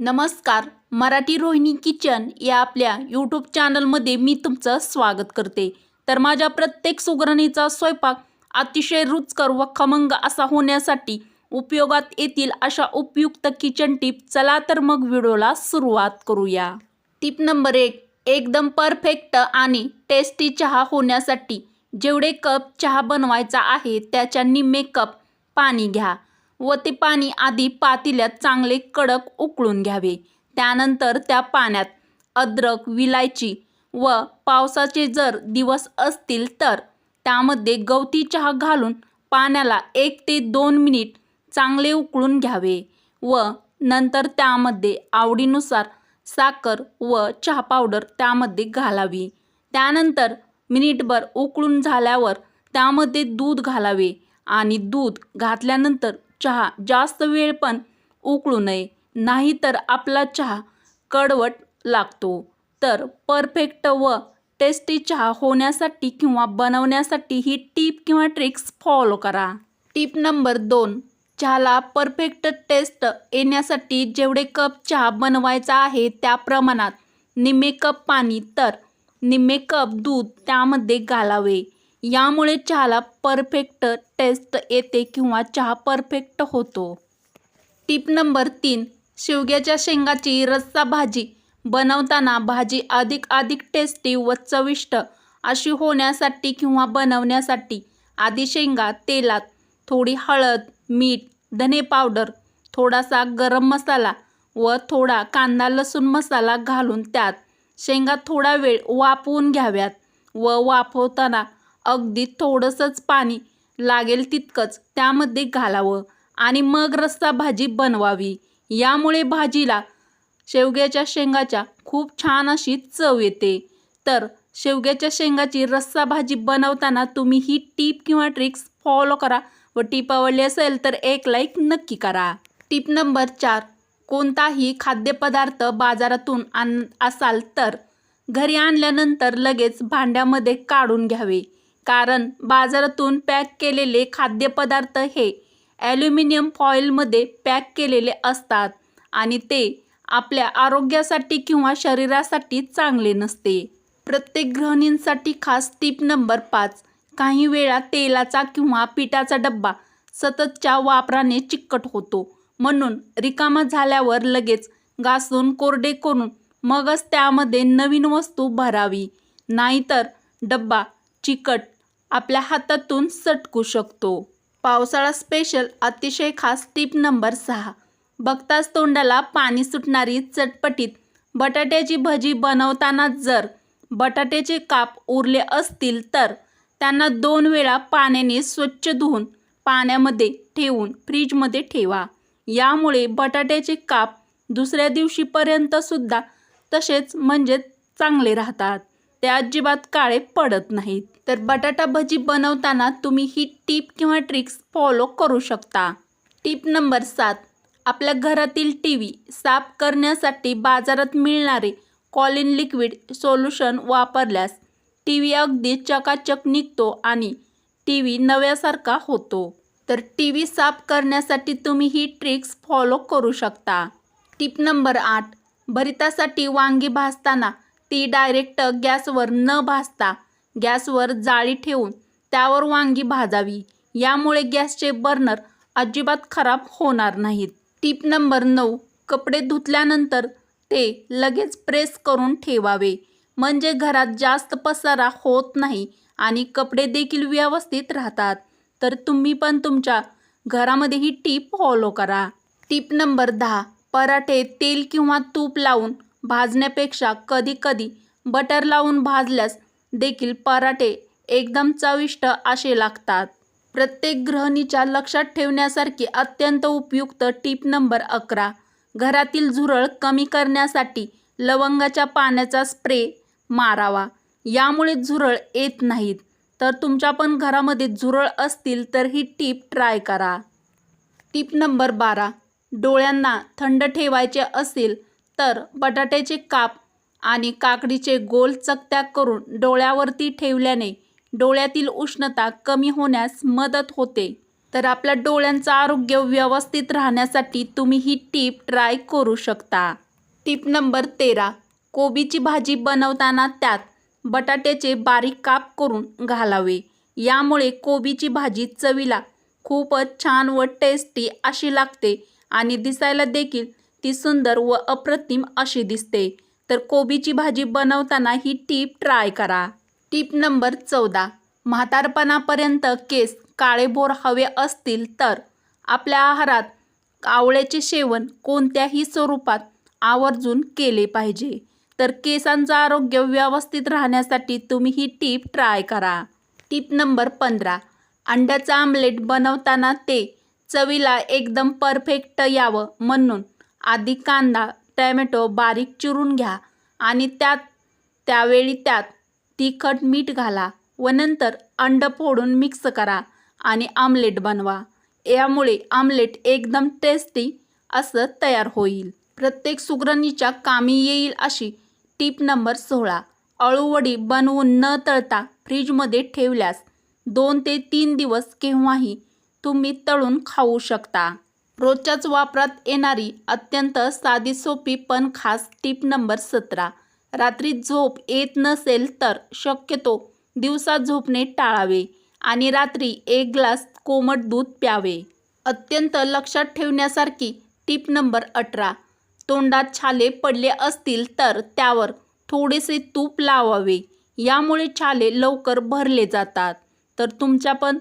नमस्कार मराठी रोहिणी किचन या आपल्या यूट्यूब चॅनलमध्ये मी तुमचं स्वागत करते. तर माझ्या प्रत्येक सुगरणीचा स्वयंपाक अतिशय रुचकर व खमंग असा होण्यासाठी उपयोगात येतील अशा उपयुक्त किचन टिप चला तर मग व्हिडिओला सुरुवात करूया. टिप नंबर एक एकदम परफेक्ट आणि टेस्टी चहा होण्यासाठी जेवढे कप चहा बनवायचा आहे त्याच्या निम्मे कप पाणी घ्या. व ते पाणी आधी पातेल्यात चांगले कडक उकळून घ्यावे. त्यानंतर त्या पाण्यात अद्रक विलायची व पावसाचे जर दिवस असतील तर त्यामध्ये गवती चहा घालून पाण्याला एक ते दोन मिनिट चांगले उकळून घ्यावे व नंतर त्यामध्ये आवडीनुसार साखर व चहा पावडर त्यामध्ये घालावी. त्यानंतर मिनिटभर उकळून झाल्यावर त्यामध्ये दूध घालावे आणि दूध घातल्यानंतर चहा जास्त वेळ पण उकळू नये. नाहीतर आपला चहा कडवट लागतो. तर परफेक्ट व टेस्टी चहा होण्यासाठी किंवा बनवण्यासाठी ही टीप किंवा ट्रिक्स फॉलो करा. टीप नंबर दोन चहाला परफेक्ट टेस्ट येण्यासाठी जेवढे कप चहा बनवायचा आहे त्या प्रमाणात निम्मे कप पाणी तर निम्मे कप दूध त्यामध्ये घालावे. यामुळे चहाला परफेक्ट टेस्ट येते किंवा चहा परफेक्ट होतो. टीप नंबर तीन शेवग्याच्या शेंगाची रस्सा भाजी. बनवताना भाजी अधिक अधिक टेस्टी व चविष्ट अशी होण्यासाठी किंवा बनवण्यासाठी आधी शेंगा तेलात थोडी हळद मीठ धने पावडर थोडासा गरम मसाला व थोडा कांदा लसूण मसाला घालून त्यात शेंगा थोडा वेळ वाफवून घ्याव्यात व वाफवताना अगदी थोडंसंच पाणी लागेल तितकंच त्यामध्ये घालावं आणि मग रस्सा भाजी बनवावी. यामुळे भाजीला शेवग्याच्या शेंगाच्या खूप छान अशी चव येते. तर शेवग्याच्या शेंगाची रस्सा भाजी बनवताना तुम्ही ही टीप किंवा ट्रिक्स फॉलो करा व टीप आवडली असेल तर एक लाईक नक्की करा. टीप नंबर चार कोणताही खाद्यपदार्थ बाजारातून आण असाल तर घरी आणल्यानंतर लगेच भांड्यामध्ये काढून घ्यावे. कारण बाजारातून पॅक केलेले खाद्यपदार्थ हे ॲल्युमिनियम फॉईलमध्ये पॅक केलेले असतात आणि ते आपल्या आरोग्यासाठी किंवा शरीरासाठी चांगले नसते. प्रत्येक गृहिणींसाठी खास टीप नंबर पाच काही वेळा तेलाचा किंवा पिठाचा डब्बा सततच्या वापराने चिकट होतो. म्हणून रिकामा झाल्यावर लगेच घासून कोरडे करून मगच त्यामध्ये नवीन वस्तू भरावी. नाहीतर डब्बा चिकट आपल्या हातातून सटकू शकतो. पावसाळा स्पेशल अतिशय खास टीप नंबर सहा. बघताच तोंडाला पाणी सुटणारी चटपटीत बटाट्याची भजी बनवताना जर बटाट्याचे काप उरले असतील तर त्यांना दोन वेळा पाण्याने स्वच्छ धुवून पाण्यामध्ये ठेवून फ्रीजमध्ये ठेवा. यामुळे बटाट्याचे काप दुसऱ्या दिवशीपर्यंतसुद्धा तसेच म्हणजे चांगले राहतात. ते अजिबात काळे पडत नाहीत. तर बटाटा भजी बनवताना तुम्ही ही टीप किंवा ट्रिक्स फॉलो करू शकता. टीप नंबर सात. आपल्या घरातील टी व्ही साफ करण्यासाठी बाजारात मिळणारे कॉलिन लिक्विड सोल्युशन वापरल्यास टी व्ही अगदी चकाचक निघतो आणि टी व्ही नव्यासारखा होतो. तर टी व्ही साफ करण्यासाठी तुम्ही ही ट्रिक्स फॉलो करू शकता. टिप नंबर आठ. भरितासाठी वांगी भाजताना ती डायरेक्ट गॅसवर न भाजता गॅसवर जाळी ठेवून त्यावर वांगी भाजावी. यामुळे गॅसचे बर्नर अजिबात खराब होणार नाहीत. टीप नंबर नऊ कपडे धुतल्यानंतर ते लगेच प्रेस करून ठेवावे. म्हणजे घरात जास्त पसारा होत नाही आणि कपडे देखील व्यवस्थित राहतात. तर तुम्ही पण तुमच्या घरामध्ये ही टीप फॉलो करा. टीप नंबर दहा पराठे तेल किंवा तूप लावून भाजण्यापेक्षा कधीकधी बटर लावून भाजल्यास देखील पराठे एकदम चविष्ट असे लागतात. प्रत्येक गृहिणीच्या लक्षात ठेवण्यासारखी अत्यंत उपयुक्त टीप नंबर अकरा. घरातील झुरळ कमी करण्यासाठी लवंगाच्या पाण्याचा स्प्रे मारावा. यामुळे झुरळ येत नाहीत. तर तुमच्या पण घरामध्ये झुरळ असतील तर ही टीप ट्राय करा. टीप नंबर बारा. डोळ्यांना थंड ठेवायचे असेल तर बटाट्याचे काप आणि काकडीचे गोल चकत्या करून डोळ्यावरती ठेवल्याने डोळ्यातील उष्णता कमी होण्यास मदत होते. तर आपल्या डोळ्यांचं आरोग्य व्यवस्थित राहण्यासाठी तुम्ही ही टीप ट्राय करू शकता. टीप नंबर तेरा. कोबीची भाजी बनवताना त्यात बटाट्याचे बारीक काप करून घालावे. यामुळे कोबीची भाजी चवीला खूपच छान व टेस्टी अशी लागते आणि दिसायला देखील ती सुंदर व अप्रतिम अशी दिसते. तर कोबीची भाजी बनवताना ही टीप ट्राय करा. टीप नंबर चौदा. म्हातारपणापर्यंत केस काळेभोर हवे असतील तर आपल्या आहारात आवळ्याचे सेवन कोणत्याही स्वरूपात आवर्जून केले पाहिजे. तर केसांचं आरोग्य व्यवस्थित राहण्यासाठी तुम्ही ही टीप ट्राय करा. टीप नंबर पंधरा. अंड्याचं आमलेट बनवताना ते चवीला एकदम परफेक्ट यावं म्हणून आधी कांदा टॅमॅटो बारीक चिरून घ्या आणि त्यात त्यावेळी त्यात तिखट मीठ घाला व नंतर अंड फोडून मिक्स करा आणि आमलेट बनवा. यामुळे आमलेट एकदम टेस्टी असं तयार होईल. प्रत्येक सुगरणीच्या कामी येईल अशी टीप नंबर सोळा. अळूवडी बनवून न तळता फ्रीजमध्ये ठेवल्यास दोन ते तीन दिवस केव्हाही तुम्ही तळून खाऊ शकता. रोजच्याच वापरात येणारी अत्यंत साधी सोपी पण खास टीप नंबर सतरा. रात्री झोप येत नसेल तर शक्यतो दिवसा झोपणे टाळावे आणि रात्री एक ग्लास कोमट दूध प्यावे. अत्यंत लक्षात ठेवण्यासारखी टीप नंबर अठरा. तोंडात छाले पडले असतील तर त्यावर थोडेसे तूप लावावे. यामुळे छाले लवकर भरले जातात. तर तुमच्या पण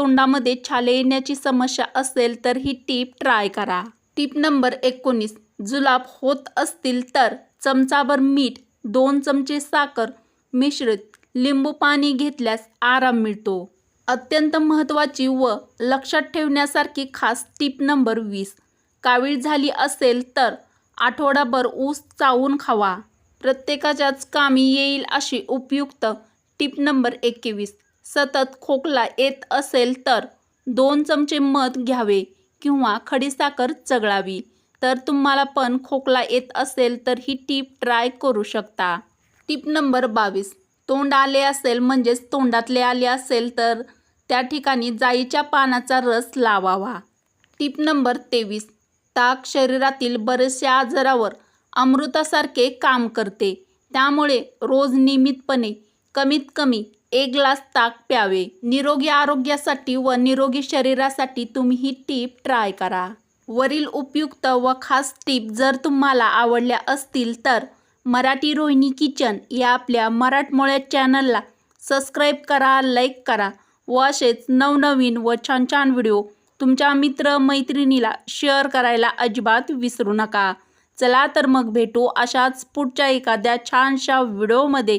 तोंडामध्ये छाले येण्याची समस्या असेल तर ही टीप ट्राय करा. टीप नंबर एकोणीस जुलाब होत असतील तर चमचाभर मीठ दोन चमचे साखर मिश्रित लिंबू पाणी घेतल्यास आराम मिळतो. अत्यंत महत्त्वाची व लक्षात ठेवण्यासारखी खास टीप नंबर वीस कावीळ झाली असेल तर आठवडाभर ऊस चावून खावा. प्रत्येकाच्याच कामी येईल अशी उपयुक्त टीप नंबर एकवीस. सतत खोकला येत असेल तर दोन चमचे मध घ्यावे किंवा खडीसाखर चगळावी. तर तुम्हाला पण खोकला येत असेल तर ही टीप ट्राय करू शकता. टीप नंबर बावीस. तोंड आले असेल म्हणजेच तोंडातले आले असेल तर त्या ठिकाणी जाईच्या पानाचा रस लावावा. टीप नंबर तेवीस. ताक शरीरातील बरेचशा आजारावर अमृतासारखे काम करते. त्यामुळे रोज नियमितपणे कमीत कमी एक ग्लास ताक प्यावे. निरोगी आरोग्यासाठी व निरोगी शरीरासाठी तुम्ही ही टीप ट्राय करा. वरील उपयुक्त व खास टीप जर तुम्हाला आवडल्या असतील तर मराठी रोहिणी किचन या आपल्या मराठमोळ्या चॅनलला सबस्क्राईब करा लाईक करा व असेच नवनवीन व छान छान व्हिडिओ तुमच्या मित्र मैत्रिणीला शेअर करायला अजिबात विसरू नका. चला तर मग भेटू अशाच पुढच्या एखाद्या छानशा व्हिडिओमध्ये.